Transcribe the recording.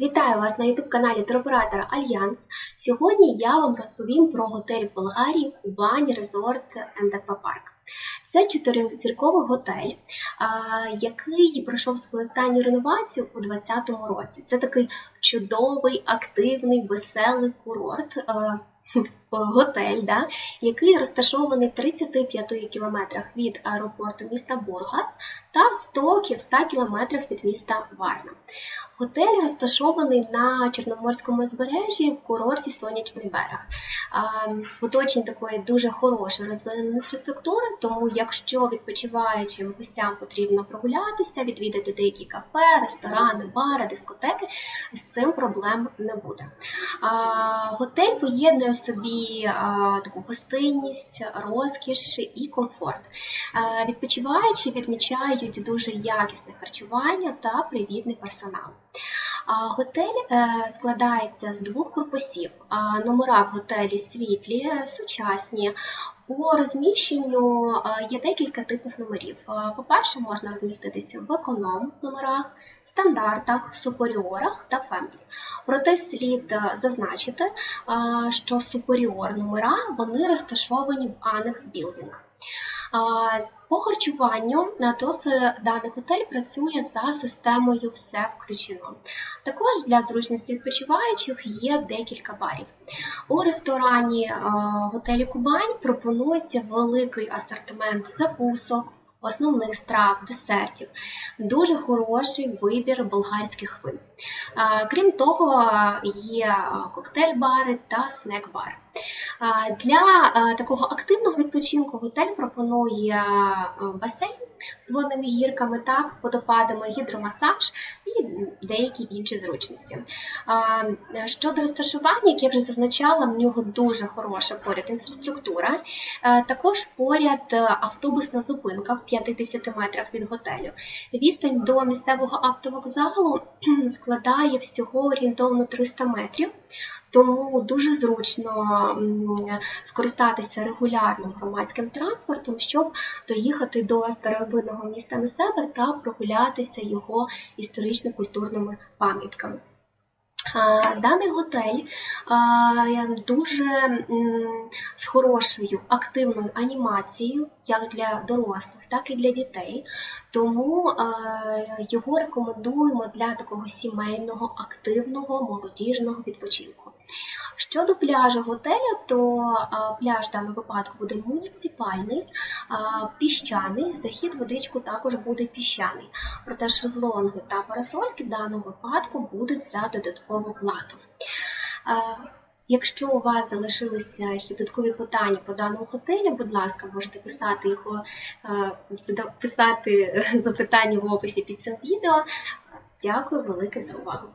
Вітаю вас на YouTube-каналі туроператора Альянс. Сьогодні я вам розповім про готель в Болгарії Кубані Резорт Аквапарк. Це чотиризірковий готель, який пройшов свою останню реновацію у 2020 році. Це такий чудовий, активний, веселий курорт. Готель, да, який розташований в 35 кілометрах від аеропорту міста Бургас та в 100 100 кілометрах від міста Варна. Готель розташований на Чорноморському узбережжі в курорті Сонячний берег. Оточенні такої дуже хорошої розвиненої інфраструктури, тому якщо відпочиваючим гостям потрібно прогулятися, відвідати деякі кафе, ресторани, бари, дискотеки, з цим проблем не буде. Готель поєднує собі таку гостинність, розкіш і комфорт. Відпочиваючі відмічають дуже якісне харчування та привітний персонал. Готель е, складається з двох корпусів. Номера в готелі світлі, сучасні. По розміщенню є декілька типів номерів. По-перше, можна розміститися в економ номерах, стандартах, суперіорах та фемілі. Проте слід е, зазначити, що суперіор номера вони розташовані в анекс білдинг. По харчуванню на ТОС даний готель працює за системою все включено. Також для зручності відпочиваючих є декілька барів. У ресторані е, готелі Кубань пропонується великий асортимент закусок, основних страв, десертів, дуже хороший вибір болгарських вин. Е, Крім того, є е, коктейль-бари та снек-бар. Для такого активного відпочинку готель пропонує басейн з водними гірками, так, водопадами, гідромасаж і деякі інші зручності. Щодо розташування, як я вже зазначала, в нього дуже хороша поряд інфраструктура. Також поряд автобусна зупинка в 50 метрах від готелю. Відстань до місцевого автовокзалу складає всього орієнтовно 300 метрів. Тому дуже зручно скористатися регулярним громадським транспортом, щоб доїхати до старовинного міста на себе та прогулятися його історично-культурними пам'ятками. Даний готель дуже з хорошою активною анімацією, як для дорослих, так і для дітей. Тому а, його рекомендуємо для такого сімейного, активного, молодіжного відпочинку. Щодо пляжу готелю, то а, пляж в даному випадку буде муніципальний, а, піщаний, захід водичку також буде піщаний. Проте шезлонги та парасольки в даному випадку будуть за додаткову плату. Якщо у вас залишилися ще додаткові питання по даному готелю, будь ласка, можете писати його, е, писати е, запитання в описі під цим відео. Дякую велике за увагу.